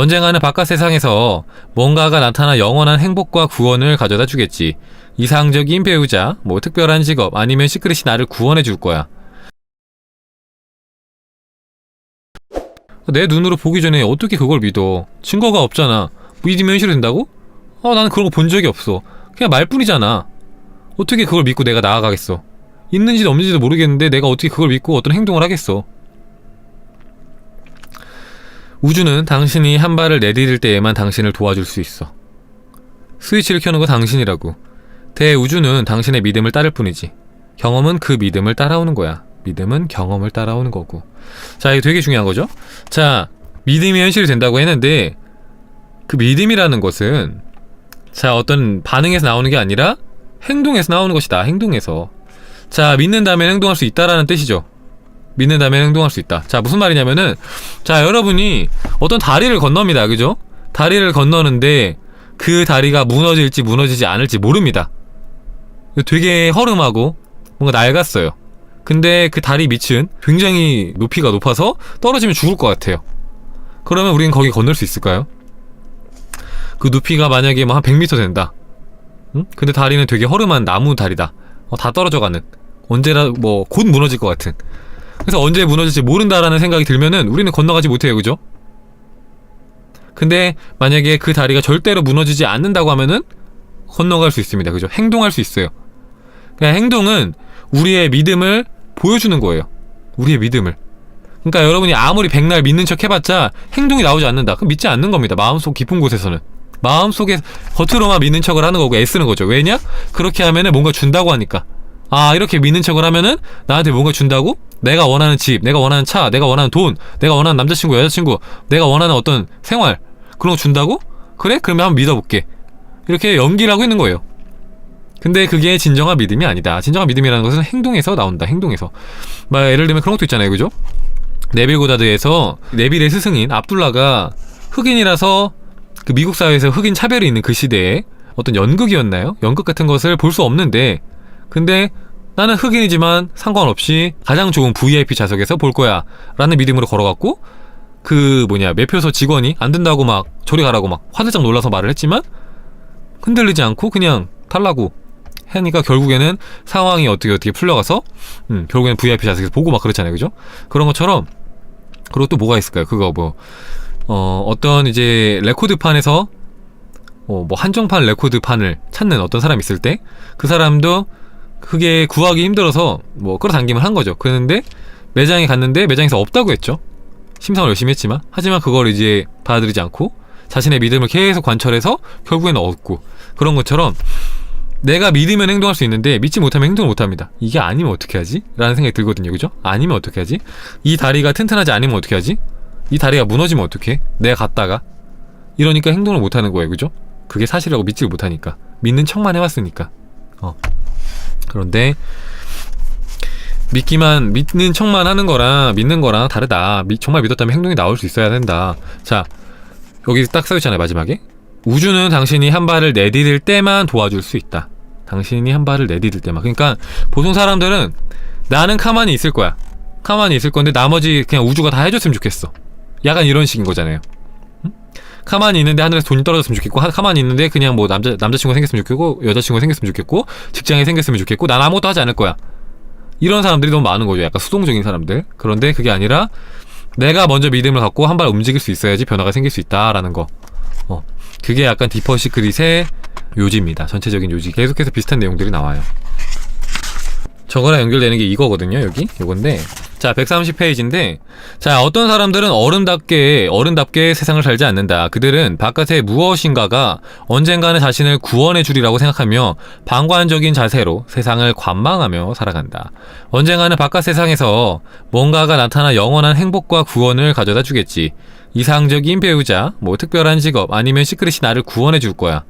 언젠가는 바깥 세상에서 뭔가가 나타나 영원한 행복과 구원을 가져다 주겠지. 이상적인 배우자, 뭐 특별한 직업, 아니면 시크릿이 나를 구원해 줄 거야. 내 눈으로 보기 전에 어떻게 그걸 믿어? 증거가 없잖아. 믿으면 현실이 된다고? 어, 나는 그런 거 본 적이 없어. 그냥 말뿐이잖아. 어떻게 그걸 믿고 내가 나아가겠어? 있는지도 없는지도 모르겠는데 내가 어떻게 그걸 믿고 어떤 행동을 하겠어? 우주는 당신이 한 발을 내디딜 때에만 당신을 도와줄 수 있어. 스위치를 켜는 거 당신이라고. 대우주는 당신의 믿음을 따를 뿐이지. 경험은 그 믿음을 따라오는 거야. 믿음은 경험을 따라오는 거고. 자, 이거 되게 중요한 거죠? 자, 믿음이 현실이 된다고 했는데, 그 믿음이라는 것은, 자, 어떤 반응에서 나오는 게 아니라, 행동에서 나오는 것이다. 행동에서. 자, 믿는다면 행동할 수 있다라는 뜻이죠. 믿는다면 행동할 수 있다. 자, 무슨 말이냐면은, 자, 여러분이 어떤 다리를 건넙니다. 그죠? 다리를 건너는데, 그 다리가 무너질지 무너지지 않을지 모릅니다. 되게 허름하고, 뭔가 낡았어요. 근데 그 다리 밑은 굉장히 높이가 높아서 떨어지면 죽을 것 같아요. 그러면 우리는 거기 건널 수 있을까요? 그 높이가 만약에 뭐 한 100m 된다. 응? 근데 다리는 되게 허름한 나무 다리다. 어, 다 떨어져 가는. 언제나 뭐 곧 무너질 것 같은. 그래서 언제 무너질지 모른다라는 생각이 들면은 우리는 건너가지 못해요, 그죠? 근데 만약에 그 다리가 절대로 무너지지 않는다고 하면은 건너갈 수 있습니다, 그죠? 행동할 수 있어요. 그냥 행동은 우리의 믿음을 보여주는 거예요. 우리의 믿음을. 그러니까 여러분이 아무리 백날 믿는 척 해봤자 행동이 나오지 않는다. 그럼 믿지 않는 겁니다. 마음속 깊은 곳에서는. 마음속에 겉으로만 믿는 척을 하는 거고 애쓰는 거죠. 왜냐? 그렇게 하면은 뭔가 준다고 하니까. 아, 이렇게 믿는 척을 하면은 나한테 뭔가 준다고? 내가 원하는 집, 내가 원하는 차, 내가 원하는 돈, 내가 원하는 남자친구, 여자친구, 내가 원하는 어떤 생활. 그런 거 준다고? 그래? 그러면 한번 믿어볼게. 이렇게 연기를 하고 있는 거예요. 근데 그게 진정한 믿음이 아니다. 진정한 믿음이라는 것은 행동에서 나온다. 행동에서. 막 예를 들면 그런 것도 있잖아요. 그죠? 네빌 고다드에서 네빌의 스승인 압둘라가 흑인이라서 그 미국 사회에서 흑인 차별이 있는 그 시대에 어떤 연극이었나요? 연극 같은 것을 볼 수 없는데 근데 나는 흑인이지만 상관없이 가장 좋은 VIP 좌석에서 볼 거야. 라는 믿음으로 걸어갔고 그 뭐냐 매표소 직원이 안 된다고 막 저리 가라고 막 화들짝 놀라서 말을 했지만 흔들리지 않고 그냥 달라고 하니까 결국에는 상황이 어떻게 어떻게 풀려가서 음, 결국에는 VIP 좌석에서 보고 막 그렇잖아요. 그죠? 그런 것처럼 그리고 또 뭐가 있을까요? 그거 뭐 어, 어떤 이제 레코드판에서 어, 뭐 한정판 레코드판을 찾는 어떤 사람이 있을 때 그 사람도 그게 구하기 힘들어서 뭐 끌어당김을 한 거죠 그런데 매장에 갔는데 매장에서 없다고 했죠 심사를 열심히 했지만 하지만 그걸 이제 받아들이지 않고 자신의 믿음을 계속 관철해서 결국에는 얻고 그런 것처럼 내가 믿으면 행동할 수 있는데 믿지 못하면 행동을 못합니다. 이게 아니면 어떻게 하지? 라는 생각이 들거든요. 그죠? 아니면 어떻게 하지? 이 다리가 튼튼하지 않으면 어떻게 하지? 이 다리가 무너지면 어떻게? 내가 갔다가 이러니까 행동을 못하는 거예요. 그죠? 그게 사실이라고 믿지를 못하니까 믿는 척만 해왔으니까 어. 그런데 믿기만 믿는 척만 하는 거랑 믿는 거랑 다르다. 미- 정말 믿었다면 행동이 나올 수 있어야 된다. 자 여기 딱 써있잖아요 마지막에 우주는 당신이 한 발을 내디딜 때만 도와줄 수 있다. 당신이 한 발을 내디딜 때만. 그러니까 보통 사람들은 나는 가만히 있을 거야. 가만히 있을 건데 나머지 그냥 우주가 다 해줬으면 좋겠어. 약간 이런 식인 거잖아요. 응? 가만히 있는데 하늘에서 돈이 떨어졌으면 좋겠고, 하- 가만히 있는데 그냥 뭐 남자 남자친구가 생겼으면 좋겠고, 여자친구가 생겼으면 좋겠고, 직장이 생겼으면 좋겠고, 난 아무것도 하지 않을 거야. 이런 사람들이 너무 많은 거죠. 약간 수동적인 사람들. 그런데 그게 아니라 내가 먼저 믿음을 갖고 한 발 움직일 수 있어야지 변화가 생길 수 있다라는 거. 어. 그게 약간 디퍼 시크릿의 요지입니다. 전체적인 요지. 계속해서 비슷한 내용들이 나와요. 저거랑 연결되는 게 이거거든요, 여기. 요건데. 자, 130페이지인데. 자, 어떤 사람들은 어른답게, 어른답게 세상을 살지 않는다. 그들은 바깥에 무엇인가가 언젠가는 자신을 구원해 주리라고 생각하며 방관적인 자세로 세상을 관망하며 살아간다. 언젠가는 바깥 세상에서 뭔가가 나타나 영원한 행복과 구원을 가져다 주겠지. 이상적인 배우자, 뭐 특별한 직업, 아니면 시크릿이 나를 구원해 줄 거야.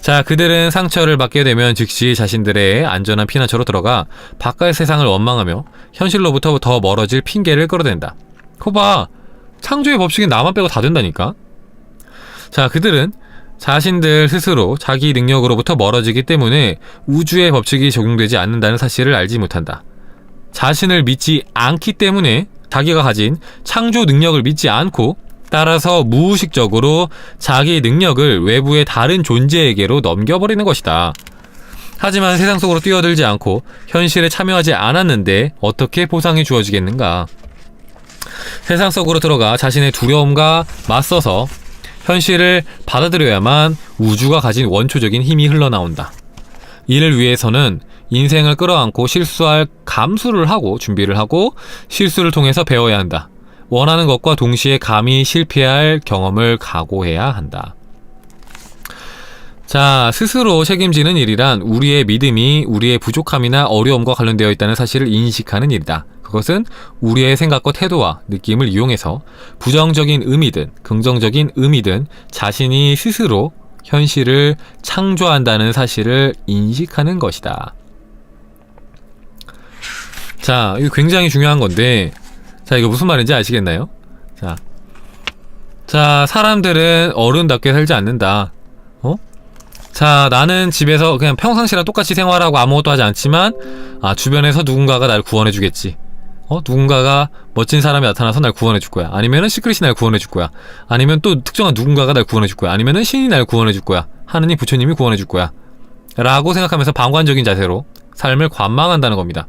자, 그들은 상처를 받게 되면 즉시 자신들의 안전한 피난처로 들어가 바깥 세상을 원망하며 현실로부터 더 멀어질 핑계를 끌어댄다. 코봐, 창조의 법칙은 나만 빼고 다 된다니까? 자, 그들은 자신들 스스로 자기 능력으로부터 멀어지기 때문에 우주의 법칙이 적용되지 않는다는 사실을 알지 못한다. 자신을 믿지 않기 때문에 자기가 가진 창조 능력을 믿지 않고 따라서 무의식적으로 자기 능력을 외부의 다른 존재에게로 넘겨버리는 것이다. 하지만 세상 속으로 뛰어들지 않고 현실에 참여하지 않았는데 어떻게 보상이 주어지겠는가? 세상 속으로 들어가 자신의 두려움과 맞서서 현실을 받아들여야만 우주가 가진 원초적인 힘이 흘러나온다. 이를 위해서는 인생을 끌어안고 실수할 감수를 하고 준비를 하고 실수를 통해서 배워야 한다. 원하는 것과 동시에 감히 실패할 경험을 각오해야 한다. 자, 스스로 책임지는 일이란 우리의 믿음이 우리의 부족함이나 어려움과 관련되어 있다는 사실을 인식하는 일이다. 그것은 우리의 생각과 태도와 느낌을 이용해서 부정적인 의미든 긍정적인 의미든 자신이 스스로 현실을 창조한다는 사실을 인식하는 것이다. 자, 이거 굉장히 중요한 건데, 자, 이거 무슨 말인지 아시겠나요? 자, 자, 사람들은 어른답게 살지 않는다. 어? 자, 나는 집에서 그냥 평상시랑 똑같이 생활하고 아무것도 하지 않지만, 아, 주변에서 누군가가 날 구원해주겠지. 어? 누군가가 멋진 사람이 나타나서 날 구원해줄 거야. 아니면은 시크릿이 날 구원해줄 거야. 아니면 또 특정한 누군가가 날 구원해줄 거야. 아니면은 신이 날 구원해줄 거야. 하느님 부처님이 구원해줄 거야. 라고 생각하면서 방관적인 자세로 삶을 관망한다는 겁니다.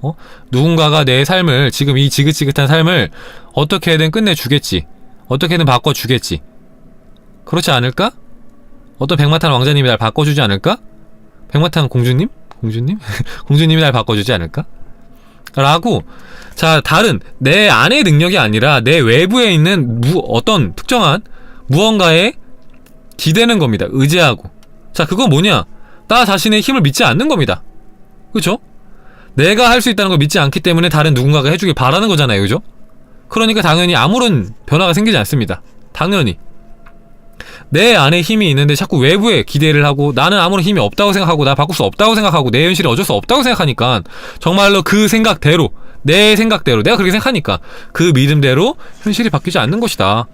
어? 누군가가 내 삶을, 지금 이 지긋지긋한 삶을 어떻게든 끝내주겠지. 어떻게든 바꿔주겠지. 그렇지 않을까? 어떤 백마탄 왕자님이 날 바꿔주지 않을까? 백마탄 공주님? 공주님? 공주님이 날 바꿔주지 않을까? 라고. 자 다른 내 안의 능력이 아니라 내 외부에 있는 무, 어떤 특정한 무언가에 기대는 겁니다. 의지하고. 자 그건 뭐냐? 나 자신의 힘을 믿지 않는 겁니다. 그죠 내가 할 수 있다는 걸 믿지 않기 때문에 다른 누군가가 해주길 바라는 거잖아요. 그죠? 그러니까 당연히 아무런 변화가 생기지 않습니다. 당연히 내 안에 힘이 있는데 자꾸 외부에 기대를 하고 나는 아무런 힘이 없다고 생각하고 나 바꿀 수 없다고 생각하고 내 현실이 어쩔 수 없다고 생각하니까 정말로 그 생각대로 내 생각대로 내가 그렇게 생각하니까 그 믿음대로 현실이 바뀌지 않는 것이다.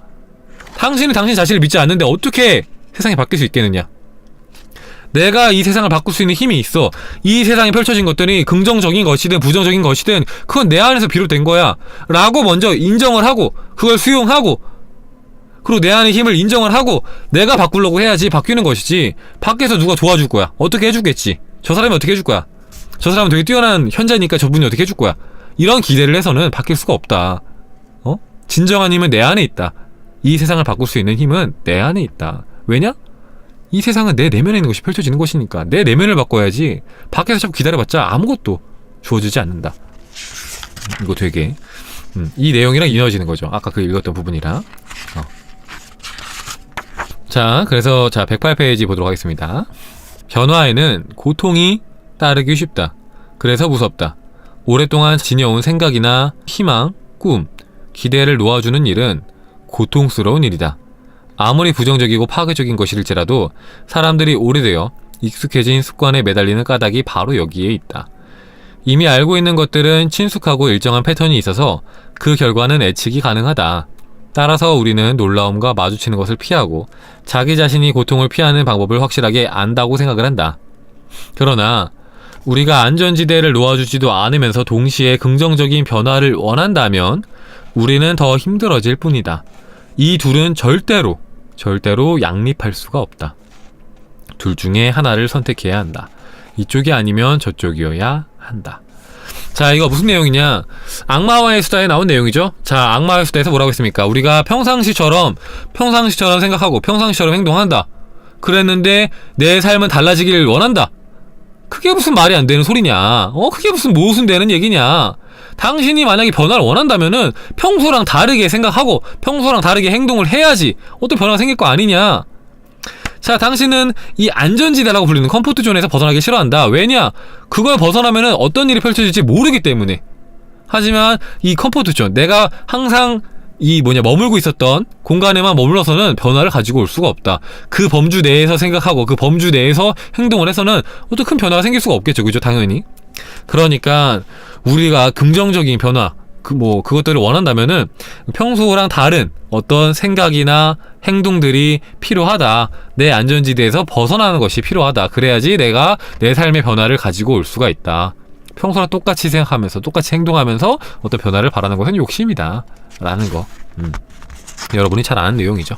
당신은 당신 자신을 믿지 않는데 어떻게 세상이 바뀔 수 있겠느냐? 내가 이 세상을 바꿀 수 있는 힘이 있어. 이 세상에 펼쳐진 것들이 긍정적인 것이든 부정적인 것이든 그건 내 안에서 비롯된 거야. 라고 먼저 인정을 하고 그걸 수용하고 그리고 내 안의 힘을 인정을 하고 내가 바꾸려고 해야지 바뀌는 것이지 밖에서 누가 도와줄 거야? 어떻게 해주겠지? 저 사람이 어떻게 해줄 거야? 저 사람은 되게 뛰어난 현자니까 저분이 어떻게 해줄 거야? 이런 기대를 해서는 바뀔 수가 없다. 어? 진정한 힘은 내 안에 있다. 이 세상을 바꿀 수 있는 힘은 내 안에 있다. 왜냐? 이 세상은 내 내면에 있는 것이 펼쳐지는 것이니까 내 내면을 바꿔야지 밖에서 자꾸 기다려봤자 아무것도 주어지지 않는다. 이거 되게 음, 이 내용이랑 이어지는 거죠. 아까 그 읽었던 부분이랑. 어. 자, 그래서 자, 108페이지 보도록 하겠습니다. 변화에는 고통이 따르기 쉽다. 그래서 무섭다. 오랫동안 지녀온 생각이나 희망, 꿈, 기대를 놓아주는 일은 고통스러운 일이다. 아무리 부정적이고 파괴적인 것일지라도 사람들이 오래되어 익숙해진 습관에 매달리는 까닭이 바로 여기에 있다. 이미 알고 있는 것들은 친숙하고 일정한 패턴이 있어서 그 결과는 예측이 가능하다. 따라서 우리는 놀라움과 마주치는 것을 피하고 자기 자신이 고통을 피하는 방법을 확실하게 안다고 생각을 한다. 그러나 우리가 안전지대를 놓아주지도 않으면서 동시에 긍정적인 변화를 원한다면 우리는 더 힘들어질 뿐이다. 이 둘은 절대로, 절대로 양립할 수가 없다. 둘 중에 하나를 선택해야 한다. 이쪽이 아니면 저쪽이어야 한다. 자, 이거 무슨 내용이냐? 악마와의 수다에 나온 내용이죠? 자, 악마와의 수다에서 뭐라고 했습니까? 우리가 평상시처럼, 평상시처럼 생각하고 평상시처럼 행동한다. 그랬는데, 내 삶은 달라지길 원한다. 그게 무슨 말이 안 되는 소리냐? 어? 그게 무슨 무슨 되는 얘기냐? 당신이 만약에 변화를 원한다면은 평소랑 다르게 생각하고 평소랑 다르게 행동을 해야지 어떤 변화가 생길 거 아니냐? 자, 당신은 이 안전지대라고 불리는 컴포트 존에서 벗어나기 싫어한다. 왜냐? 그걸 벗어나면은 어떤 일이 펼쳐질지 모르기 때문에. 하지만 이 컴포트 존, 내가 항상 이 뭐냐 머물고 있었던 공간에만 머물러서는 변화를 가지고 올 수가 없다. 그 범주 내에서 생각하고 그 범주 내에서 행동을 해서는 어떤 큰 변화가 생길 수가 없겠죠. 그죠? 당연히. 그러니까 우리가 긍정적인 변화, 그 뭐 그것들을 원한다면은 평소랑 다른 어떤 생각이나 행동들이 필요하다. 내 안전지대에서 벗어나는 것이 필요하다. 그래야지 내가 내 삶의 변화를 가지고 올 수가 있다. 평소랑 똑같이 생각하면서 똑같이 행동하면서 어떤 변화를 바라는 것은 욕심이다. 라는 거. 음. 여러분이 잘 아는 내용이죠.